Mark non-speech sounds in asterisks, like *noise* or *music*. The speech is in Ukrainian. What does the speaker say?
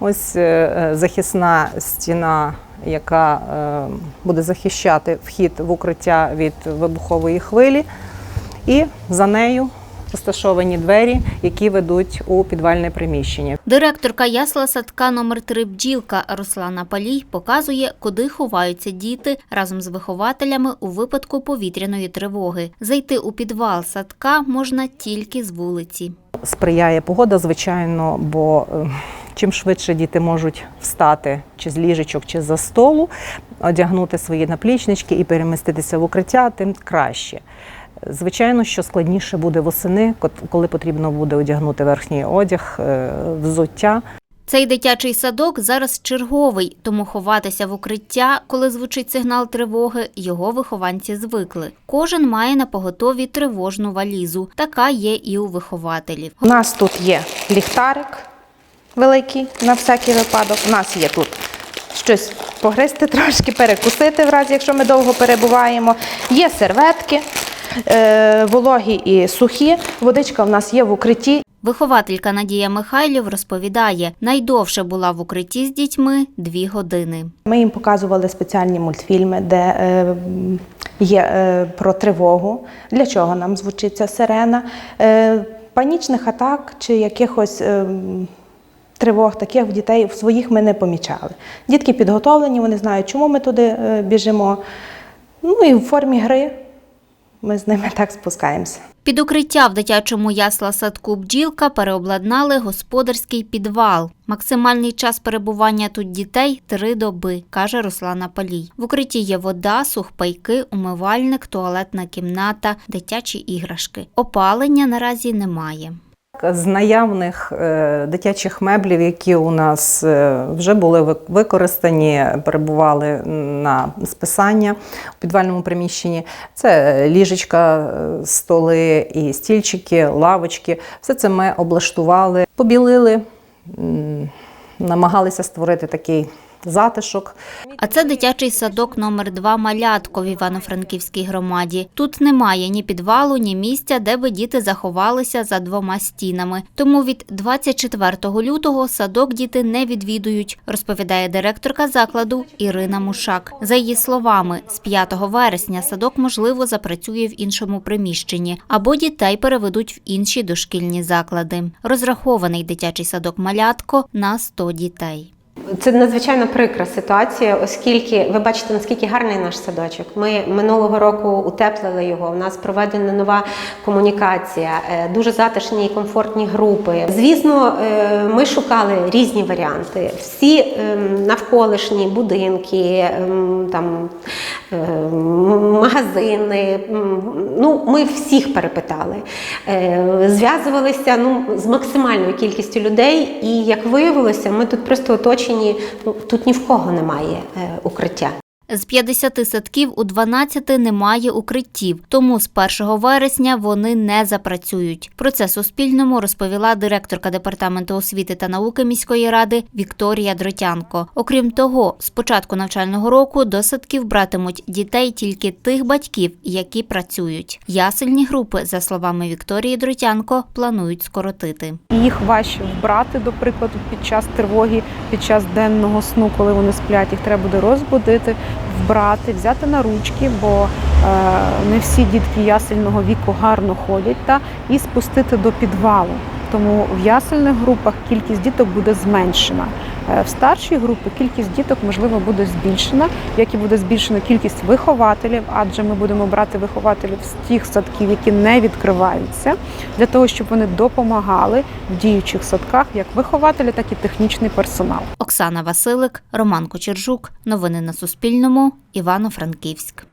Ось е, е, захисна стіна, яка е, буде захищати вхід в укриття від вибухової хвилі. І за нею розташовані двері, які ведуть у підвальне приміщення. Директорка ясла садка номер 3 бджілка Руслана Палій показує, куди ховаються діти разом з вихователями у випадку повітряної тривоги. Зайти у підвал садка можна тільки з вулиці. Сприяє погода, звичайно, бо чим швидше діти можуть встати чи з ліжечок, чи за столу, одягнути свої наплічнички і переміститися в укриття, тим краще. Звичайно, що складніше буде восени, коли потрібно буде одягнути верхній одяг, е, взуття. Цей дитячий садок зараз черговий, тому ховатися в укриття, коли звучить сигнал тривоги, його вихованці звикли. Кожен має на поготові тривожну валізу. Така є і у вихователів. У нас тут є ліхтарик великий на всякий випадок. У нас є тут щось погризти *laughs* трошки, перекусити, в разі, якщо ми довго перебуваємо. Є серветки, е, вологі і сухі. Водичка в нас є в укритті. Вихователька Надія Михайлів розповідає, найдовше була в укритті з дітьми дві години. Ми їм показували спеціальні мультфільми, де е, є е, про тривогу, для чого нам звучить ця сирена. Панічних атак чи якихось. Тривог таких в дітей в своїх ми не помічали. Дітки підготовлені, вони знають, чому ми туди е, біжимо. Ну і в формі гри ми з ними так спускаємося. Під укриття в дитячому ясла садку бджілка переобладнали господарський підвал. Максимальний час перебування тут дітей три доби, каже Руслана Палій. В укритті є вода, сухпайки, умивальник, туалетна кімната, дитячі іграшки. Опалення наразі немає. З наявних е, дитячих меблів, які у нас е, вже були використані, перебували на списання у підвальному приміщенні, це ліжечка, е, столи і стільчики, лавочки. Все це ми облаштували, побілили, намагалися створити такий затишок. А це дитячий садок номер 2 Малятко в Івано-Франківській громаді. Тут немає ні підвалу, ні місця, де би діти заховалися за двома стінами. Тому від 24 лютого садок діти не відвідують, розповідає директорка закладу Ірина Мушак. За її словами, з 5 вересня садок можливо запрацює в іншому приміщенні або дітей переведуть в інші дошкільні заклади. Розрахований дитячий садок Малятко на 100 дітей. Це надзвичайно прикра ситуація, оскільки ви бачите, наскільки гарний наш садочок. Ми минулого року утеплили його. У нас проведена нова комунікація, е, дуже затишні і комфортні групи. Звісно, е, ми шукали різні варіанти. Всі ем, навколишні будинки, ем, там ем, магазини. Ну, ми всіх перепитали. Е, Зв'язувалися ну, з максимальною кількістю людей, і як виявилося, ми тут просто оточені. Ну тут ні в кого немає е, укриття. З 50 садків у 12 немає укриттів, тому з 1 вересня вони не запрацюють. Про це Суспільному розповіла директорка департаменту освіти та науки міської ради Вікторія Дротянко. Окрім того, з початку навчального року до садків братимуть дітей тільки тих батьків, які працюють. Ясельні групи, за словами Вікторії Дротянко, планують скоротити. Їх важче вбрати, до прикладу, під час тривоги, під час денного сну, коли вони сплять, їх треба буде розбудити, вбрати, взяти на ручки, бо е, не всі дітки ясельного віку гарно ходять, та і спустити до підвалу. Тому в ясельних групах кількість діток буде зменшена. Е, В старшій групі кількість діток можливо буде збільшена, як і буде збільшена кількість вихователів, адже ми будемо брати вихователів з тих садків, які не відкриваються, для того, щоб вони допомагали в діючих садках як вихователі, так і технічний персонал. Оксана Василик, Роман Кочержук. Новини на Суспільному. Івано-Франківськ.